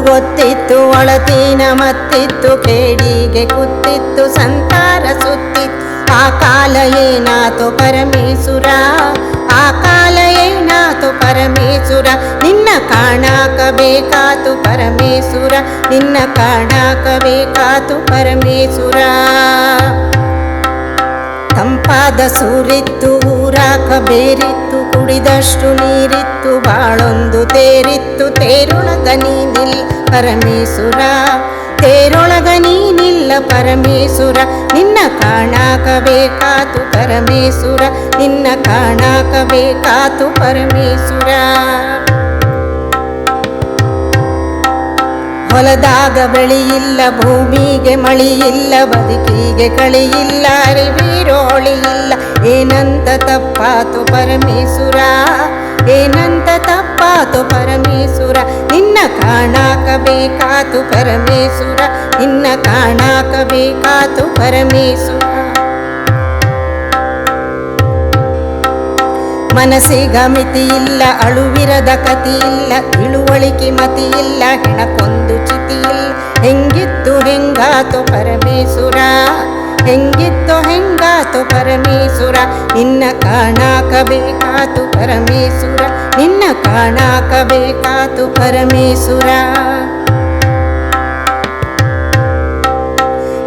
ಹೊತ್ತಿತ್ತು ಒಳತೀನ ಮತ್ತಿತ್ತು, ಕೇಡಿಗೆ ಕುತ್ತಿತ್ತು, ಸಂತಾರ ಸುತ್ತಿತ್ತು. ಆ ಕಾಲ ಏನಾತು ಪರಮೇಶ್ವರ? ಆ ಕಾಲ ಏನಾತು ಪರಮೇಶ್ವರ? ನಿನ್ನ ಕಾಣಾಕ ಬೇಕಾತು ಪರಮೇಶ್ವರ? ನಿನ್ನ ಕಾಣಾಕ ಬೇಕಾತು ಪರಮೇಶ್ವರ? ತಂಪಾದ ಸೂರಿತ್ತು ಊರಾಕ ಬೇರಿತ್ತು, ಕುಡಿದಷ್ಟು ನೀರಿತ್ತು, ಬಾಳೊಂದು ತೇರಿತ್ತು. ತೇರೊಳಗ ನೀನಿಲ್ಲ ಪರಮೇಶ್ವರ, ತೇರೊಳಗ ನೀನಿಲ್ಲ ಪರಮೇಶ್ವರ. ನಿನ್ನ ಕಾಣಾಕ ಬೇಕಾತು ಪರಮೇಶ್ವರ, ನಿನ್ನ ಕಾಣಾಕ ಬೇಕಾತು ಪರಮೇಶ್ವರ. ಹೊಲದಾಗ ಬೆಳೆಯಿಲ್ಲ, ಭೂಮಿಗೆ ಮಳಿಯಿಲ್ಲ, ಬದುಕಿಗೆ ಕಳಿಯಿಲ್ಲ ಅರಿವಿರೋಳಿ ಇಲ್ಲ ಏನಂತ ತಪ್ಪಾತು ಪರಮೇಶ್ವರ? ಏನಂತ ತಪ್ಪಾತು ಪರಮೇಶ್ವರ? ನಿನ್ನ ಕಾಣಾಕ ಬೇಕಾತು ಪರಮೇಶ್ವರ? ನಿನ್ನ ಕಾಣಾಕ ಬೇಕಾತು ಪರಮೇಶ್ವರ? ಮನಸ್ಸಿಗ ಇಲ್ಲ ಅಳುವಿರದ ಕತಿ ಇಲ್ಲ ತಿಳುವಳಿಕೆ ಮತಿ ಇಲ್ಲ ಹೆಣಕೊಂದು ಚಿತಿ ಹೆಂಗಿತ್ತು ಹೆಂಗಾತು ಪರಮೇಶ್ವರ? ಹೆಂಗಿತ್ತು ಹೆಂಗಾತು ಪರಮೇಶ್ವರ? ನಿನ್ನ ಕಾಣಾಕಬೇಕಾತು ಪರಮೇಶ್ವರ? ನಿನ್ನ ಕಾಣಾಕಬೇಕಾತು ಪರಮೇಶ್ವರ?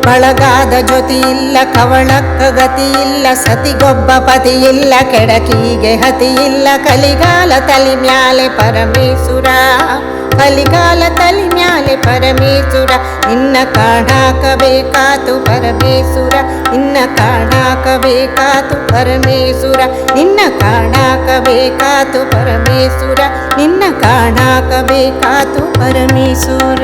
ಬಳಗಾದ ಜ್ಯೋತಿ ಇಲ್ಲ ಕವಳಕ್ಕ ಇಲ್ಲ ಸತಿಗೊಬ್ಬ ಪತಿ ಇಲ್ಲ ಕೆಡಕಿಗೆ ಹತಿ ಇಲ್ಲ ಕಲಿಗಾಲ ತಲಿ ಮ್ಯಾಲೆ ಪರಮೇಶ್ವರ, ಕಲಿಗಾಲ ತಲಿ ಮ್ಯಾಲೆ ಪರಮೇಶ್ವರ, ನಿನ್ನ ಕಾಣಾಕ ಬೇಕಾತು ಪರಮೇಶ್ವರ, ನಿನ್ನ ಕಾಣಾಕ ಬೇಕಾತು ಪರಮೇಶ್ವರ, ನಿನ್ನ ಕಾಣಾಕ ಬೇಕಾತು ಪರಮೇಶ್ವರ, ನಿನ್ನ ಕಾಣಾಕ ಬೇಕಾತು ಪರಮೇಶ್ವರ.